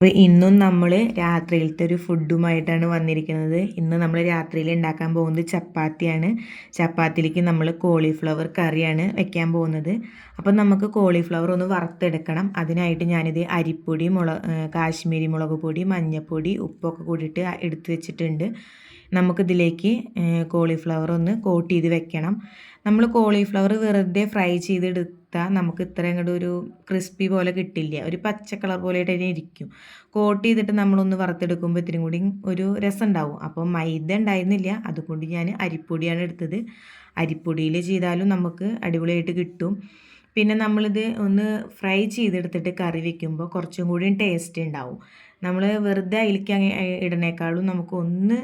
അപ്പോൾ ഇന്നും നമ്മൾ രാത്രിയിലത്തെ ഒരു ഫുഡുമായിട്ടാണ് വന്നിരിക്കുന്നത്. ഇന്ന് നമ്മൾ രാത്രിയിൽ ഉണ്ടാക്കാൻ പോകുന്നത് ചപ്പാത്തിയാണ്. ചപ്പാത്തിയിലേക്ക് നമ്മൾ കോളിഫ്ലവർ കറിയാണ് വെക്കാൻ പോകുന്നത്. അപ്പം നമുക്ക് കോളിഫ്ലവർ ഒന്ന് വറുത്തെടുക്കണം. അതിനായിട്ട് ഞാനിത് അരിപ്പൊടി മുളക് കാശ്മീരി മുളക് പൊടി മഞ്ഞൾപ്പൊടി ഉപ്പൊക്കെ കൂടിയിട്ട് എടുത്ത് വെച്ചിട്ടുണ്ട്. നമുക്കിതിലേക്ക് കോളിഫ്ലവർ ഒന്ന് കോട്ട് ചെയ്ത് വെക്കണം. നമ്മൾ കോളിഫ്ലവർ വെറുതെ ഫ്രൈ ചെയ്തെടുത്താൽ നമുക്ക് ഇത്രയും കൂടെ ഒരു ക്രിസ്പി പോലെ കിട്ടില്ല. ഒരു പച്ച കളർ പോലെ തന്നെ ഇരിക്കും. കോട്ട് ചെയ്തിട്ട് നമ്മളൊന്ന് വറുത്തെടുക്കുമ്പോൾ ഇത്തിരി കൂടി ഒരു രസം ഉണ്ടാവും അപ്പോൾ മൈദ ഉണ്ടായിരുന്നില്ല. അതുകൊണ്ട് ഞാൻ അരിപ്പൊടിയാണ് എടുത്തത്. അരിപ്പൊടിയിൽ ചെയ്താലും നമുക്ക് അടിപൊളിയായിട്ട് കിട്ടും. പിന്നെ നമ്മളിത് ഒന്ന് ഫ്രൈ ചെയ്തെടുത്തിട്ട് കറി വെക്കുമ്പോൾ കുറച്ചും കൂടി ടേസ്റ്റ് ഉണ്ടാവും. നമ്മൾ വെറുതെ അതിലേക്ക് ഇടണേക്കാളും നമുക്ക് ഒന്ന്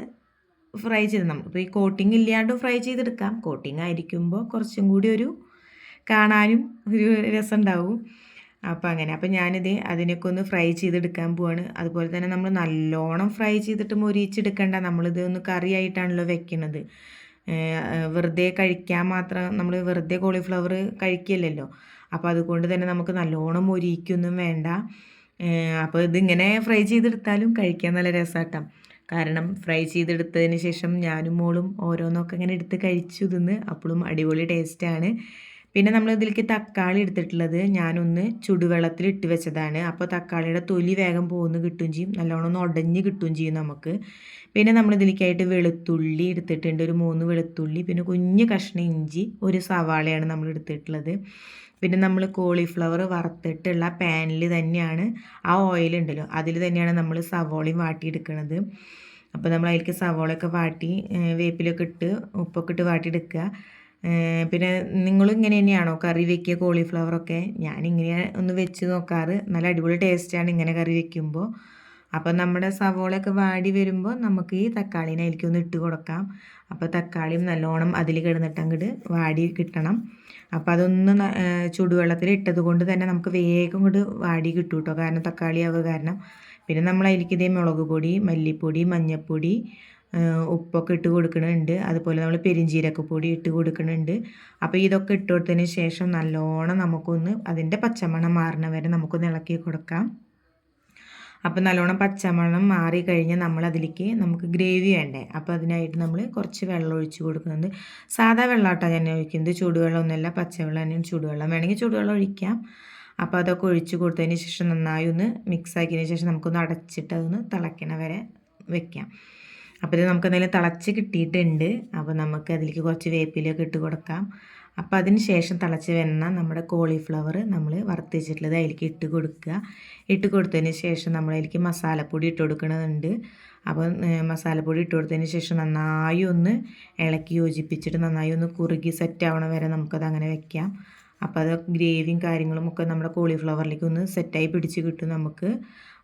ഫ്രൈ ചെയ്ത് നമുക്ക് ഈ കോട്ടിംഗ് ഇല്ലാണ്ട് ഫ്രൈ ചെയ്തെടുക്കാം. കോട്ടിംഗ് ആയിരിക്കുമ്പോൾ കുറച്ചും കൂടി ഒരു കാണാനും ഒരു രസം ഉണ്ടാവും അപ്പോൾ അങ്ങനെ. അപ്പോൾ ഞാനിത് അതിനൊക്കെ ഒന്ന് ഫ്രൈ ചെയ്തെടുക്കാൻ പോവാണ്. അതുപോലെ തന്നെ നമ്മൾ നല്ലോണം ഫ്രൈ ചെയ്തിട്ട് മൊരിച്ചെടുക്കണ്ട നമ്മളിത് ഒന്ന് കറിയായിട്ടാണല്ലോ വെക്കുന്നത് വെറുതെ കഴിക്കാൻ മാത്രം നമ്മൾ വെറുതെ കോളിഫ്ലവർ കഴിക്കില്ലല്ലോ. അപ്പോൾ അതുകൊണ്ട് തന്നെ നമുക്ക് നല്ലോണം മൊരിക്കൊന്നും വേണ്ട. അപ്പോൾ ഇതിങ്ങനെ ഫ്രൈ ചെയ്തെടുത്താലും കഴിക്കാൻ നല്ല രസമാട്ടാം കാരണം ഫ്രൈ ചെയ്തെടുത്തതിന് ശേഷം ഞാനും മോളും ഓരോന്നൊക്കെ ഇങ്ങനെ എടുത്ത് കഴിച്ചു തിന്ന് അപ്പോഴും അടിപൊളി ടേസ്റ്റാണ്. പിന്നെ നമ്മൾ ഇതിലേക്ക് തക്കാളി എടുത്തിട്ടുള്ളത് ഞാനൊന്ന് ചുടുവെള്ളത്തിൽ ഇട്ട് വെച്ചതാണ്. അപ്പോൾ തക്കാളിയുടെ തൊലി വേഗം പോകുന്നു കിട്ടുകയും ചെയ്യും. നല്ലോണം ഒന്ന് ഉടഞ്ഞ് കിട്ടുകയും ചെയ്യും നമുക്ക്. പിന്നെ നമ്മൾ ഇതിലേക്കായിട്ട് വെളുത്തുള്ളി എടുത്തിട്ടുണ്ട്. ഒരു മൂന്ന് വെളുത്തുള്ളി പിന്നെ കുഞ്ഞ് കഷ്ണ ഇഞ്ചി ഒരു സവാളയാണ് നമ്മൾ എടുത്തിട്ടുള്ളത്. പിന്നെ നമ്മൾ കോളിഫ്ലവർ വറുത്തിട്ടുള്ള പാനിൽ തന്നെയാണ് ആ ഓയിൽ ഉണ്ടല്ലോ അതിൽ തന്നെയാണ് നമ്മൾ സവോളയും വാട്ടിയെടുക്കുന്നത് അപ്പോൾ നമ്മൾ അതിലേക്ക് സവോളയൊക്കെ വാട്ടി വേപ്പിലൊക്കെ ഇട്ട് ഉപ്പൊക്കെ ഇട്ട് വാട്ടിയെടുക്കുക. പിന്നെ നിങ്ങൾ ഇങ്ങനെ തന്നെയാണോ? കറി വെക്കുക കോളിഫ്ലവറൊക്കെ ഇങ്ങനെ ഒന്ന് വെച്ച് നോക്കാറ്. നല്ല അടിപൊളി ടേസ്റ്റാണ് ഇങ്ങനെ കറി വെക്കുമ്പോൾ അപ്പം നമ്മുടെ സവോളയൊക്കെ വാടി വരുമ്പോൾ നമുക്ക് ഈ തക്കാളീനെ അതിലേക്കൊന്ന് ഇട്ട് കൊടുക്കാം. അപ്പോൾ തക്കാളിയും നല്ലോണം അതിൽ കിടന്നിട്ട് അങ്ങോട്ട് വാടി കിട്ടണം. അപ്പോൾ അതൊന്ന് ചൂടുവെള്ളത്തിൽ ഇട്ടത് കൊണ്ട് തന്നെ നമുക്ക് വേഗം ഇങ്ങോട്ട് വാടി കിട്ടും കേട്ടോ കാരണം തക്കാളി ആവുക കാരണം. പിന്നെ നമ്മൾ അതിലേക്ക് ഇതേ മുളക് പൊടി മല്ലിപ്പൊടി മഞ്ഞൾപ്പൊടി ഉപ്പൊക്കെ ഇട്ട് കൊടുക്കുന്നുണ്ട് അതുപോലെ നമ്മൾ പെരിഞ്ചീരക്കപ്പൊടി ഇട്ട് കൊടുക്കുന്നുണ്ട് അപ്പോൾ ഇതൊക്കെ ഇട്ട് കൊടുത്തതിന് ശേഷം നല്ലോണം നമുക്കൊന്ന് അതിന്റെ പച്ചമണം മാറണ വരെ നമുക്കൊന്ന് ഇളക്കി കൊടുക്കാം. അപ്പോൾ നല്ലോണം പച്ചമണം മാറി കഴിഞ്ഞാൽ നമ്മൾ അതിലേക്ക് നമുക്ക് ഗ്രേവി വേണ്ടേ? അപ്പോൾ അതിനായിട്ട് നമ്മൾ കുറച്ച് വെള്ളം ഒഴിച്ച് കൊടുക്കുന്നുണ്ട്. സാധാ വെള്ളമാട്ടാണ് ഞാൻ ഒഴിക്കുന്നത്. ചൂടുവെള്ളം ഒന്നുമല്ല പച്ചവെള്ളം തന്നെയാണ് ചൂടുവെള്ളം. വേണമെങ്കിൽ ചൂടുവെള്ളം ഒഴിക്കാം. അപ്പോൾ അതൊക്കെ ഒഴിച്ച് കൊടുത്തതിന് ശേഷം നന്നായി ഒന്ന് മിക്സ് ആക്കിയതിന് ശേഷം നമുക്കൊന്ന് അടച്ചിട്ട് അതൊന്ന് തിളയ്ക്കണ വരെ വെക്കാം. അപ്പോൾ ഇത് നമുക്ക് എന്തായാലും തിളച്ച് കിട്ടിയിട്ടുണ്ട്. അപ്പോൾ നമുക്ക് അതിലേക്ക് കുറച്ച് വേപ്പിലൊക്കെ ഇട്ട് കൊടുക്കാം. അപ്പോൾ അതിന് ശേഷം തിളച്ച് വരുന്ന നമ്മുടെ കോളിഫ്ലവർ നമ്മൾ വറുത്തിച്ചിട്ടുള്ളത് അതിലേക്ക് ഇട്ട് കൊടുക്കുക. ഇട്ട് കൊടുത്തതിന് ശേഷം നമ്മൾ അതിലേക്ക് മസാലപ്പൊടി ഇട്ട് കൊടുക്കണതുണ്ട്. അപ്പോൾ മസാലപ്പൊടി ഇട്ട് കൊടുത്തതിന് ശേഷം നന്നായി ഒന്ന് ഇളക്കി യോജിപ്പിച്ചിട്ട് നന്നായി ഒന്ന് കുറുകി സെറ്റ് ആവണ വരെ നമുക്കത് അങ്ങനെ വെക്കാം. അപ്പോൾ അത് ഗ്രേവിയും കാര്യങ്ങളും ഒക്കെ നമ്മുടെ കോളിഫ്ലവറിലേക്ക് ഒന്ന് സെറ്റായി പിടിച്ച് കിട്ടും നമുക്ക്.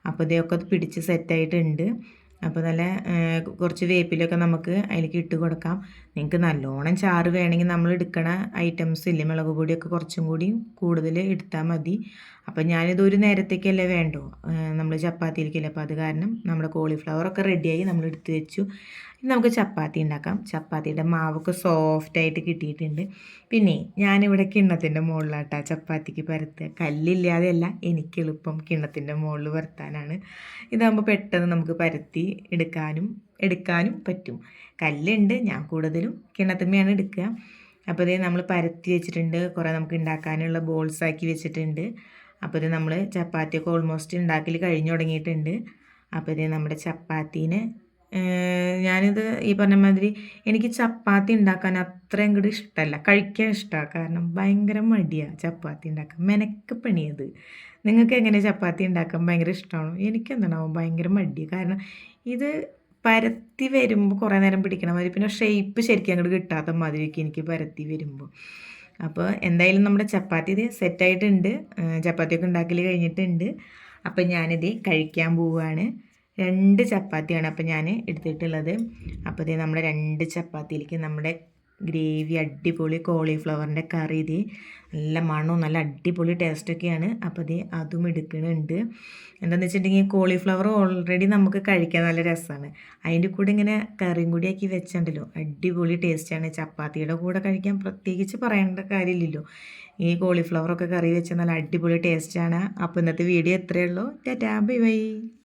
അപ്പോൾ ഇതൊക്കെ പിടിച്ച് സെറ്റായിട്ടുണ്ട് അപ്പോൾ നല്ല കുറച്ച് വേപ്പിലൊക്കെ നമുക്ക് അതിലേക്ക് ഇട്ട് കൊടുക്കാം. നിങ്ങൾക്ക് നല്ലോണം ചാറ് വേണമെങ്കിൽ നമ്മൾ എടുക്കണ ഐറ്റംസ് ഇല്ലേ? മുളക് പൊടിയൊക്കെ കുറച്ചും കൂടി കൂടുതൽ എടുത്താൽ മതി. അപ്പോൾ ഞാനിത് ഒരു നേരത്തേക്കല്ലേ വേണ്ടോ? നമ്മൾ ചപ്പാത്തിയിലേക്കല്ലേ. അപ്പോൾ അത് കാരണം നമ്മുടെ കോളിഫ്ലവറൊക്കെ റെഡിയായി നമ്മൾ എടുത്ത് വെച്ചു. ഇനി നമുക്ക് ചപ്പാത്തി ഉണ്ടാക്കാം. ചപ്പാത്തിയുടെ മാവൊക്കെ സോഫ്റ്റായിട്ട് കിട്ടിയിട്ടുണ്ട്. പിന്നെ ഞാനിവിടെ കിണ്ണത്തിന്റെ മുകളിലാട്ടാ ചപ്പാത്തിക്ക് പരത്തുക. കല്ലില്ലാതെയല്ല എനിക്ക് എളുപ്പം കിണ്ണത്തിന്റെ മുകളിൽ പരത്താനാണ്. ഇതാകുമ്പോൾ പെട്ടെന്ന് നമുക്ക് പരത്തി എടുക്കാനും എടുക്കാനും പറ്റും. കല്ലുണ്ട് ഞാൻ കൂടുതലും കിണത്തമ്മയാണ് എടുക്കുക. അപ്പോൾ ഇതേ നമ്മൾ പരത്തി വെച്ചിട്ടുണ്ട്. കുറേ നമുക്ക് ഉണ്ടാക്കാനുള്ള ബോൾസ് ആക്കി വെച്ചിട്ടുണ്ട്. അപ്പോൾ ഇത് നമ്മൾ ചപ്പാത്തിയൊക്കെ ഓൾമോസ്റ്റ് ഉണ്ടാക്കൽ കഴിഞ്ഞു തുടങ്ങിയിട്ടുണ്ട്. അപ്പോൾ ഇത് നമ്മുടെ ചപ്പാത്തീനെ ഞാനിത് ഈ പറഞ്ഞ മാതിരി എനിക്ക് ചപ്പാത്തി ഉണ്ടാക്കാൻ അത്രയും കൂടി ഇഷ്ടമല്ല. കഴിക്കാൻ ഇഷ്ടമാണ്. കാരണം ഭയങ്കര മടിയാണ് ചപ്പാത്തി ഉണ്ടാക്കാൻ. മെനക്ക് പണിയത്. നിങ്ങൾക്ക് എങ്ങനെ ചപ്പാത്തി ഉണ്ടാക്കാൻ ഭയങ്കര ഇഷ്ടമാണോ? എനിക്കെന്താണാവും ഭയങ്കര മടി. കാരണം ഇത് പരത്തി വരുമ്പോൾ കുറേ നേരം പിടിക്കണം മാതിരി പിന്നെ ഷേപ്പ് ശരിക്കും അങ്ങോട്ട് കിട്ടാത്ത മാതിരിയൊക്കെ എനിക്ക് പരത്തി വരുമ്പോൾ അപ്പോൾ എന്തായാലും നമ്മുടെ ചപ്പാത്തി ഇത് സെറ്റായിട്ടുണ്ട് ചപ്പാത്തിയൊക്കെ ഉണ്ടാക്കൽ കഴിഞ്ഞിട്ടുണ്ട്. അപ്പം ഞാനിത് കഴിക്കാൻ പോവുകയാണ് രണ്ട് ചപ്പാത്തിയാണ് അപ്പോൾ ഞാൻ എടുത്തിട്ടുള്ളത്. അപ്പോൾ ഇത് നമ്മുടെ രണ്ട് ചപ്പാത്തിയിലേക്ക് നമ്മുടെ ഗ്രേവി അടിപൊളി കോളിഫ്ലവറിന്റെ കറി ഇത് നല്ല മണവും നല്ല അടിപൊളി ടേസ്റ്റൊക്കെയാണ്. അപ്പോൾ ഇത് അതും എടുക്കുന്നുണ്ട് എന്താണെന്ന് വെച്ചിട്ടുണ്ടെങ്കിൽ കോളിഫ്ലവർ ഓൾറെഡി നമുക്ക് കഴിക്കാൻ നല്ല രസമാണ്. അതിന്റെ കൂടെ ഇങ്ങനെ കറിയും കൂടി ആക്കി വെച്ചിട്ടുണ്ടല്ലോ അടിപൊളി ടേസ്റ്റാണ്. ചപ്പാത്തിയുടെ കൂടെ കഴിക്കാൻ പ്രത്യേകിച്ച് പറയേണ്ട കാര്യമില്ലല്ലോ. ഈ കോളിഫ്ലവറൊക്കെ കറി വെച്ചാൽ നല്ല അടിപൊളി ടേസ്റ്റാണ്. അപ്പോൾ ഇന്നത്തെ വീഡിയോ എത്രയേ ഉള്ളൂ. Tata bye bye.